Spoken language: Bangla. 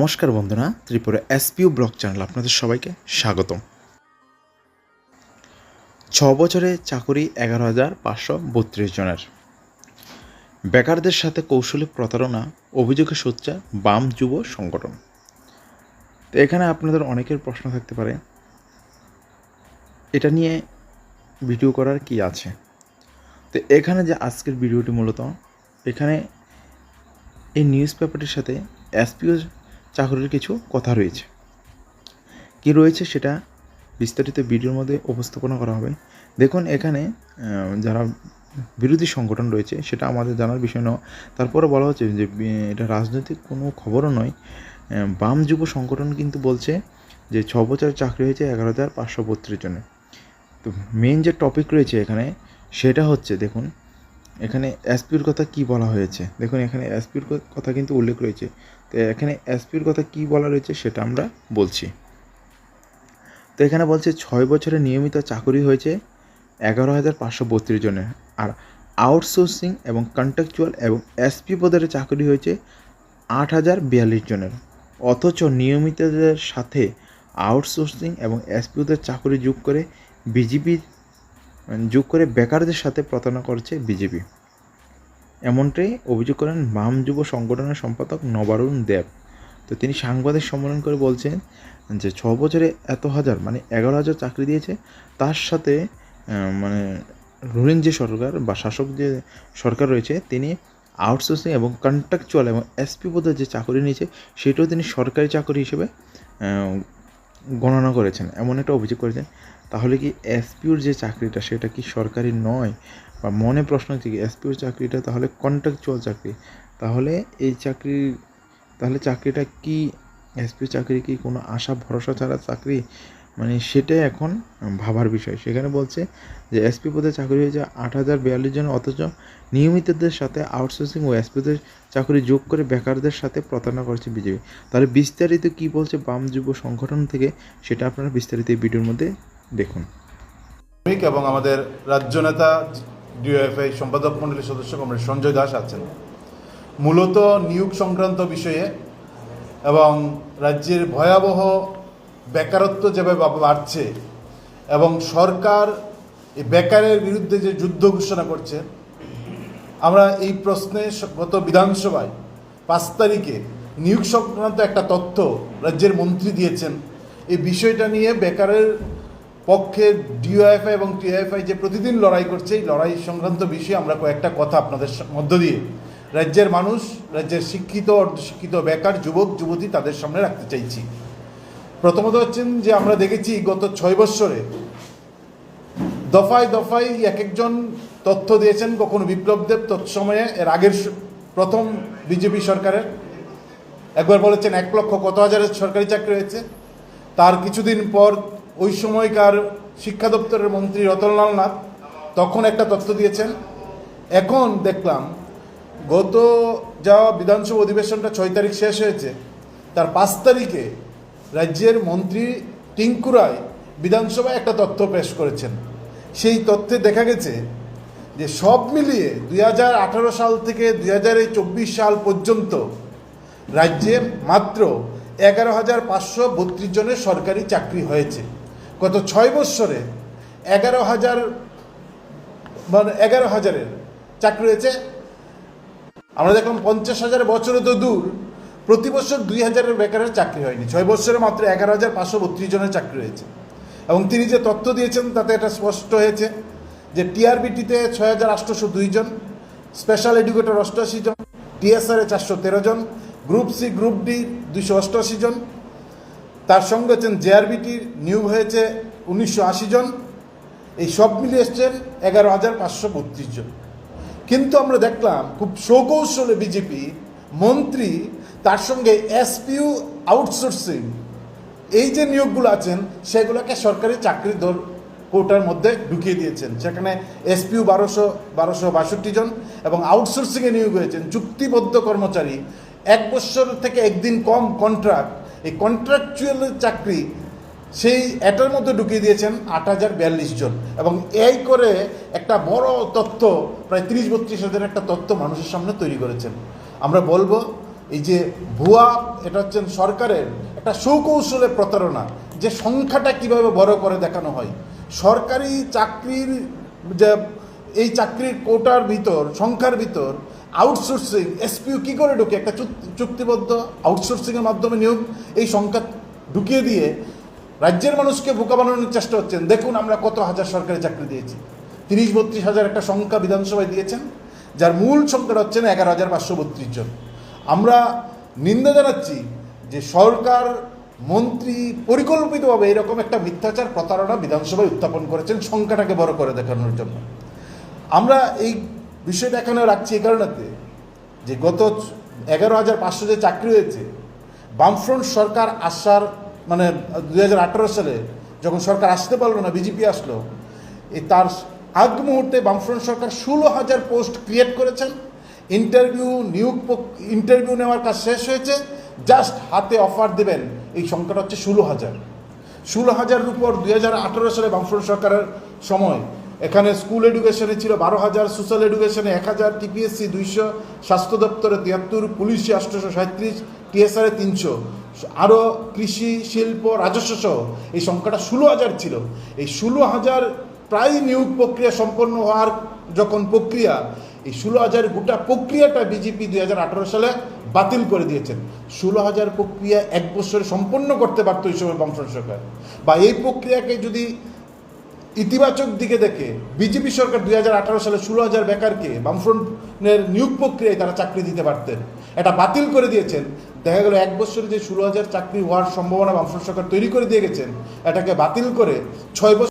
নমস্কার বন্ধুরা, ত্রিপুরা এসপিও ব্লগ চ্যানেল আপনাদের সবাইকে স্বাগতম। ছ বছরে চাকুরি এগারো হাজার পাঁচশো বত্রিশ জনের। বেকারদের সাথে কৌশলী প্রতারণা অভিযোগে সোচ্চা বাম যুব সংগঠন। তো এখানে আপনাদের অনেকের প্রশ্ন থাকতে পারে, এটা নিয়ে ভিডিও করার কি আছে? তো এখানে যে আজকের ভিডিওটি মূলত, এখানে এই নিউজ পেপারটির সাথে এসপিও চাকরির কিছু কথা রয়েছে। কি রয়েছে সেটা বিস্তারিত ভিডিওর মধ্যে উপস্থাপনা করা হবে। দেখুন, এখানে যারা বিরোধী সংগঠন রয়েছে, সেটা আমাদের জানার বিষয় নয়। তারপরে বলা হচ্ছে যে এটা রাজনৈতিক কোনো খবরও নয়। বাম যুব সংগঠন কিন্তু বলছে যে, ছ বছর চাকরি হয়েছে এগারো হাজার পাঁচশো বত্রিশ জনে তো মেন যে টপিক রয়েছে এখানে, সেটা হচ্ছে, দেখুন এখানে এসপির কথা কি বলা হয়েছে? দেখুন, এখানে এসপির কথা কিন্তু উল্লেখ রয়েছে। তো এখানে এসপির কথা কি বলা রয়েছে সেটা আমরা বলছি। তো এখানে বলছে, ছয় বছরে নিয়মিত চাকরি হয়েছে এগারো হাজার পাঁচশো বত্রিশ জনের। আর আউটসোর্সিং এবং কন্ট্রাকচুয়াল এবং এসপি পদের চাকরি হয়েছে আট হাজার বিয়াল্লিশ জনের। অথচ নিয়মিতদের সাথে আউটসোর্সিং এবং এসপিওদের চাকরি যোগ করে বিজেপি যোগ করে বেকারদের সাথে প্রতারণা করছে বিজেপি। এমনটাই অভিযোগ করেন বাম যুব সংগঠনের সম্পাদক নবারুণ দেব। তো তিনি সাংবাদিক সম্মেলন করে বলছেন যে, ছ বছরে এত হাজার মানে এগারো হাজার চাকরি দিয়েছে, তার সাথে মানে রুলিং যে সরকার বা শাসক যে সরকার রয়েছে, তিনি আউটসোর্সিং এবং কন্ট্রাকচুয়াল এবং এসপি পদে যে চাকরি নিয়েছে, সেটাও তিনি সরকারি চাকরি হিসেবে গণনা করেছেন। এমন একটা অভিযোগ করেছেন। তাহলে কি এসপিওর যে চাকরিটা সেটা কি সরকারি নয়? বা মনে প্রশ্ন হচ্ছে কি এসপিওর চাকরিটা তাহলে কন্ট্রাকচুয়াল চাকরি? তাহলে এই চাকরি, তাহলে চাকরিটা কি এসপিও চাকরি কি কোনো আশা, ভরসা ছাড়া চাকরি? মানে সেটাই এখন ভাবার বিষয়। সেখানে বলছে যে এসপি পদে চাকরি হয়েছে আট হাজার বিয়াল্লিশ জন, অথচ নিয়মিতদের সাথে আউটসোর্সিং ও এসপিদের চাকরি যোগ করে বেকারদের সাথে প্রতারণা করছে বিজেপি। তাহলে বিস্তারিত কি বলছে বাম যুব সংগঠন থেকে, সেটা আপনারা বিস্তারিত এই ভিডিওর মধ্যে দেখুন। এবং আমাদের রাজ্য নেতা ডিওএফআই সম্পাদক মণ্ডলীর সদস্য কমরেড সঞ্জয় দাস আছেন। মূলত নিয়োগ সংক্রান্ত বিষয়ে এবং রাজ্যের ভয়াবহ বেকারত্ব যেভাবে বাড়ছে এবং সরকার এই বেকারের বিরুদ্ধে যে যুদ্ধ ঘোষণা করছে, আমরা এই প্রশ্নে গত বিধানসভায় পাঁচ তারিখে নিয়োগ সংক্রান্ত একটা তথ্য রাজ্যের মন্ত্রী দিয়েছেন। এই বিষয়টা নিয়ে বেকারের পক্ষে ডিওএফআই এবং টিএফআই যে প্রতিদিন লড়াই করছে, এই লড়াই সংক্রান্ত বিষয়ে আমরা কয়েকটা কথা আপনাদের মধ্য দিয়ে। রাজ্যের মানুষ, রাজ্যের শিক্ষিত, অর্ধশিক্ষিত, বেকার যুবক, যুবতী তাদের সামনে রাখতে চাইছি। প্রথমত হচ্ছেন যে আমরা দেখেছি গত ছয় বৎসরে দফায় দফায় এক একজন তথ্য দিয়েছেন, কখনো বিপ্লব দেব, তৎসময়ে এর আগের প্রথম বিজেপি সরকারের। একবার বলেছেন এক লক্ষ কত হাজারের সরকারি চাকরি হয়েছে। তার কিছুদিন পর ওই সময়কার শিক্ষা দপ্তরের মন্ত্রী রতনলাল নাথ তখন একটা তথ্য দিয়েছেন। এখন দেখলাম, গত যাওয়া বিধানসভা অধিবেশনটা ছয় তারিখ শেষ হয়েছে, তার পাঁচ তারিখে রাজ্যের মন্ত্রী টিঙ্কু রায় বিধানসভায় একটা তথ্য পেশ করেছেন। সেই তথ্যে দেখা গেছে যে সব মিলিয়ে দুই হাজার আঠারো সাল থেকে দু হাজার চব্বিশ সাল পর্যন্ত রাজ্যে মাত্র এগারো হাজার পাঁচশো বত্রিশ জনের সরকারি চাকরি হয়েছে। গত ছয় বৎসরে এগারো হাজার মানে এগারো হাজারের চাকরি হয়েছে। আমরা দেখলাম পঞ্চাশ হাজার বছরে তো দূর। প্রতি বছর দুই হাজারের বেকারের চাকরি হয়নি। ছয় বছরে মাত্র এগারো হাজার পাঁচশো বত্রিশ জনের চাকরি হয়েছে। এবং তিনি যে তথ্য দিয়েছেন, তাতে এটা স্পষ্ট হয়েছে যে টিআরবিটিতে ছয় হাজার আটশোশো দুই জন, স্পেশাল এডুকেটর অষ্টআশি জন টিএসআরে চারশো তেরো জন, গ্রুপ সি, গ্রুপ ডি দুইশো অষ্টআশি জন তার সঙ্গে হচ্ছেন জেআরবিটির নিয়োগ হয়েছে উনিশশো আশি জন। এই সব মিলিয়ে এসছেন এগারো হাজার পাঁচশো বত্রিশ জন। কিন্তু আমরা দেখলাম খুব সৌকৌশলে বিজেপি মন্ত্রী, তার সঙ্গে এসপিউ আউটসোর্সিং, এই যে নিয়োগগুলো আছেন, সেগুলোকে সরকারি চাকরি দর কোটার মধ্যে ঢুকিয়ে দিয়েছেন। সেখানে এসপিউ বারোশো বারোশো বাষট্টি জন এবং আউটসোর্সিংয়ে নিয়োগ হয়েছেন। চুক্তিবদ্ধ কর্মচারী, এক বছর থেকে একদিন কম কন্ট্রাক্ট এই কন্ট্রাকচুয়াল চাকরি সেই এটার মধ্যে ঢুকিয়ে দিয়েছেন আট হাজার বিয়াল্লিশ জন। এবং এই করে একটা বড় তথ্য প্রায় তিরিশ বত্রিশ হাজার একটা তথ্য মানুষের সামনে তৈরি করেছেন। আমরা বলব, এই যে ভুয়া, এটা হচ্ছেন সরকারের একটা সুকৌশলে প্রতারণা, যে সংখ্যাটা কীভাবে বড় করে দেখানো হয়। সরকারি চাকরির যে, এই চাকরির কোটার ভিতর, সংখ্যার ভিতর আউটসোর্সিং এসপিউ কী করে ঢুকে? একটা চুক্তি- চুক্তিবদ্ধ আউটসোর্সিংয়ের মাধ্যমে নিয়োগ। এই সংখ্যা ঢুকিয়ে দিয়ে রাজ্যের মানুষকে বোকা বানানোর চেষ্টা হচ্ছেন। দেখুন আমরা কত হাজার সরকারি চাকরি দিয়েছি। তিরিশ, বত্রিশ হাজার একটা সংখ্যা বিধানসভায় দিয়েছেন, যার মূল সংখ্যাটা হচ্ছে না এগারো হাজার পাঁচশো বত্রিশ জন। আমরা নিন্দা জানাচ্ছি যে সরকার, মন্ত্রী পরিকল্পিতভাবে এরকম একটা মিথ্যাচার প্রতারণা বিধানসভায় উত্থাপন করেছেন সংখ্যাটাকে বড় করে দেখানোর জন্য। আমরা এই বিষয়টা এখানে রাখছি এই কারণেতে যে গত এগারো হাজার পাঁচশো যে চাকরি হয়েছে, বামফ্রন্ট সরকার আসার মানে দুই হাজার আঠারো সালে যখন সরকার আসতে পারল না, বিজেপি আসলো এই তার আগ মুহূর্তে বামফ্রন্ট সরকার ষোলো হাজার পোস্ট ক্রিয়েট করেছেন, ইন্টারভিউ নিয়োগ ইন্টারভিউ নেওয়ার কাজ শেষ হয়েছে, জাস্ট হাতে অফার দেবেন, এই সংখ্যাটা হচ্ছে ষোলো হাজার। ষোলো হাজারের উপর দুই হাজার আঠারো সালে বামফ্রন্ট সরকারের সময় এখানে স্কুল এডুকেশনে ছিল বারো হাজার, সোশ্যাল এডুকেশনে এক হাজার, টিপিএসসি দুইশো, স্বাস্থ্য দপ্তরে তিয়াত্তর, পুলিশে আটশোশো সাঁত্রিশ টিএসআরে তিনশো। আরও কৃষি, শিল্প, রাজস্ব সহ এই সংখ্যাটা ষোলো হাজার ছিল। এই ষোলো হাজার প্রায় নিয়োগ প্রক্রিয়া সম্পন্ন হওয়ার যখন প্রক্রিয়া, এই ষোলো হাজার গোটা প্রক্রিয়াটা বিজেপি দুই হাজার আঠারো সালে বাতিল করে দিয়েছেন। ষোলো হাজার প্রক্রিয়া এক বছরে সম্পন্ন করতে পারতো এই সময় বামফ্রন্ট সরকার। বা এই প্রক্রিয়াকে যদি ইতিবাচক দিকে দেখে বিজেপি সরকার দুই হাজার আঠারো সালে ষোলো হাজার বেকারকে বামফ্রন্টের নিয়োগ প্রক্রিয়ায় তারা চাকরি দিতে পারতেন। এটা বাতিল করে দিয়েছেন। দেখা গেল এক বছরে যে ষোলো হাজার চাকরি হওয়ার সম্ভাবনা বামফ্রন্ট সরকার তৈরি করে দিয়ে গেছেন, এটাকে বাতিল করে ছয় বছর